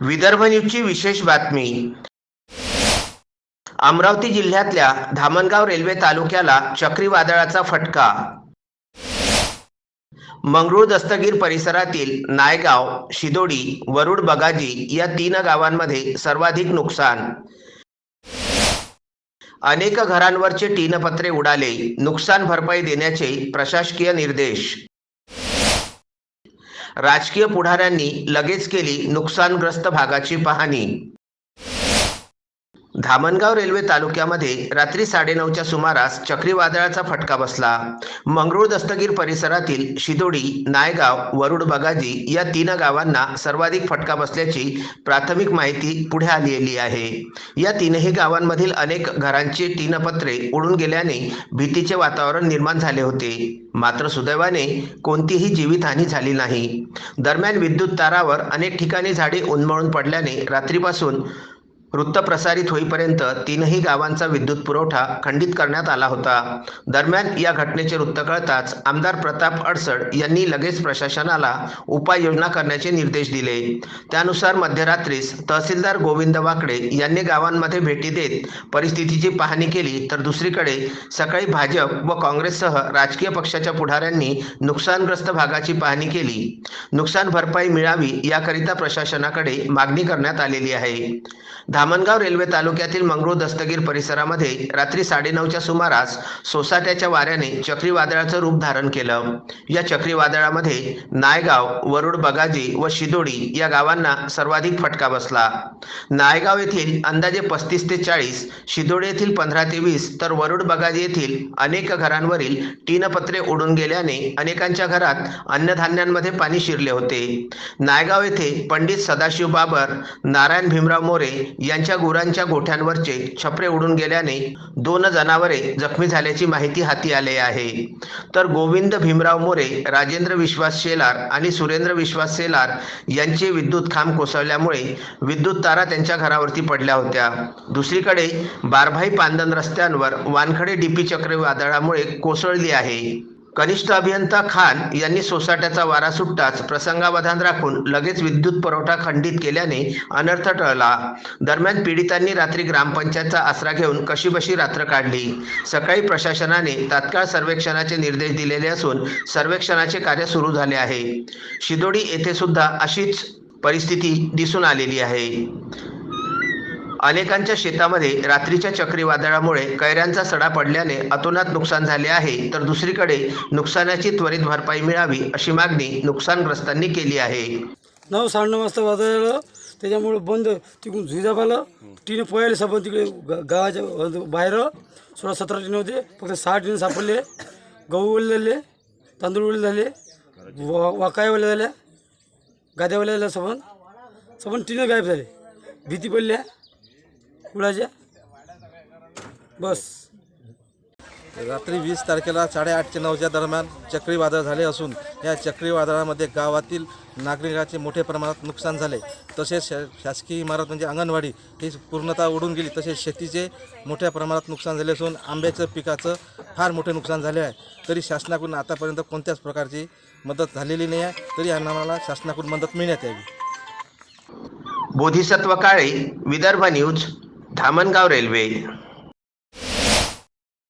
विदर्भ न्यूजची विशेष बातमी. अमरावती जिल्ह्यातल्या धामणगाव रेल्वे तालुक्याला चक्रीवादळाचा फटका. मंगरूळ दस्तगीर परिसरातील नायगाव शिदोडी वरुड बगाजी या तीन गावांमध्ये सर्वाधिक नुकसान. अनेक घरांवरचे टीनपत्रे उडाले. नुकसान भरपाई देण्याचे प्रशासकीय निर्देश. राजकीय पुढाऱ्यांनी लगेच केली नुकसानग्रस्त भागाची पाहणी. धामणगाव रेल्वे तालुक्यामध्ये रात्री साडेनऊच्या सुमारास चक्रीवादळाचा फटका बसला. मंगरूळ दस्तगीर परिसरातील शिदोडी नायगाव वरुड बगाजी या तीन गावांना सर्वाधिक फटका बसल्याची प्राथमिक माहिती पुढे आलेली आहे. या तीनही गावांमधील अनेक घरांची टीनपत्रे उडून गेल्याने भीतीचे वातावरण निर्माण झाले होते. मात्र सुदैवाने कोणतीही जीवितहानी झाली नाही. दरम्यान विद्युत तारावर अनेक ठिकाणी झाडे उन्मळून पडल्याने रात्रीपासून वृत्त प्रसारित होईपर्यंत तीनही गावांचा विद्युत पुरवठा खंडित करण्यात आला होता. दरम्यान या घटनेचे वृत्त कळताच आमदार प्रताप अडसड यांनी लगेच प्रशासनाला उपाययोजना करण्याचे निर्देश दिले. त्यानुसार मध्यरात्रीस तहसीलदार गोविंद वाकडे यांनी गावांमध्ये भेटी देत परिस्थितीची पाहणी केली तर दुसरीकडे सकाळी भाजप व काँग्रेससह राजकीय पक्षाच्या पुढाऱ्यांनी नुकसानग्रस्त भागाची पाहणी केली. नुकसान भरपाई मिळावी याकरिता प्रशासनाकडे मागणी करण्यात आलेली आहे. धामणगाव रेल्वे तालुक्यातील मंगरूळ दस्तगीर परिसरामध्ये रात्री साडेनऊच्या सुमारास सोसाट्याच्या वाऱ्याने चक्रीवादळाचं रूप धारण केलं. या चक्रीवादळामध्ये नायगाव वरुड बगाजी व शिदोडी या गावांना सर्वाधिक फटका बसला. नायगाव येथील अंदाजे पस्तीस ते चाळीस शिदोडी येथील पंधरा ते वीस तर वरुड बगाजी येथील अनेक घरांवरील टीनपत्रे उडून गेल्याने अनेकांच्या घरात अन्नधान्यांमध्ये पाणी शिरले होते. नायगाव येथे पंडित सदाशिव बाबर नारायण भीमराव मोरे यांच्या गुरांच्या गोठ्यांवरचे छपरे उडून गेल्याने दोन जनावरे जखमी झाल्याची माहिती हाती आली आहे. तर गोविंद भीमराव मोरे राजेंद्र विश्वास शेलार आणि सुरेंद्र विश्वास शेलार यांचे विद्युत खांब कोसळल्यामुळे विद्युत तारा त्यांच्या घरावरती पडल्या होत्या. दुसरीकडे बारभाई पांदन रस्त्यांवर वानखडे डीपी चक्रीवादळामुळे कोसळली आहे. कनिष्ठ अभियंता खान यांनी सोसाट्याचा वारा सुटताच प्रसंगावधान राखून लगेच विद्युत पुरवठा खंडित केल्याने अनर्थ टळला. दरम्यान पीडितांनी रात्री ग्रामपंचायतचा आसरा घेऊन कशीबशी रात्र काढली. सकाळी प्रशासनाने तात्काळ सर्वेक्षणाचे निर्देश दिलेले असून सर्वेक्षणाचे कार्य सुरू झाले आहे. शिदोडी येथे सुद्धा अशीच परिस्थिती दिसून आलेली आहे. अनेकांच्या शेतामध्ये रात्रीच्या चक्रीवादळामुळे कैऱ्यांचा सडा पडल्याने अतोनात नुकसान झाले आहे तर दुसरीकडे नुकसानाची त्वरित भरपाई मिळावी अशी मागणी नुकसानग्रस्तांनी केली आहे. नऊ साडेनऊ वाजता वाजवलं त्याच्यामुळे बंद तिकडून झुजाप आलं. टिने पोयाले सापड तिकडे गा- गावाच्या बाहेर सोळा सतरा टीन होते फक्त सहा टीन सापडले. गहू ओले झाले तांदूळ ओले झाले वा वाकाय ओल्या झाल्या गाद्या ओल्या झाल्या सबन सबन टिने गायब झाले. भीती पडल्या. कुळाच्या बस. रात्री वीस तारखेला साडेआठ ते नऊच्या दरम्यान चक्रीवादळ झाले असून या चक्रीवादळामध्ये गावातील नागरिकांचे मोठ्या प्रमाणात नुकसान झाले. तसेच शा शासकीय इमारत म्हणजे अंगणवाडी ही पूर्णतः उडून गेली. तसेच शेतीचे मोठ्या प्रमाणात नुकसान झाले असून आंब्याचं पिकाचं फार मोठे नुकसान झाले आहे. तरी शासनाकडून आतापर्यंत कोणत्याच प्रकारची मदत झालेली नाही आहे. तरी आम्हाला शासनाकडून मदत मिळण्यात यावी. बोधिसत्व काळे विदर्भ न्यूज. धामणगाव रेल्वे.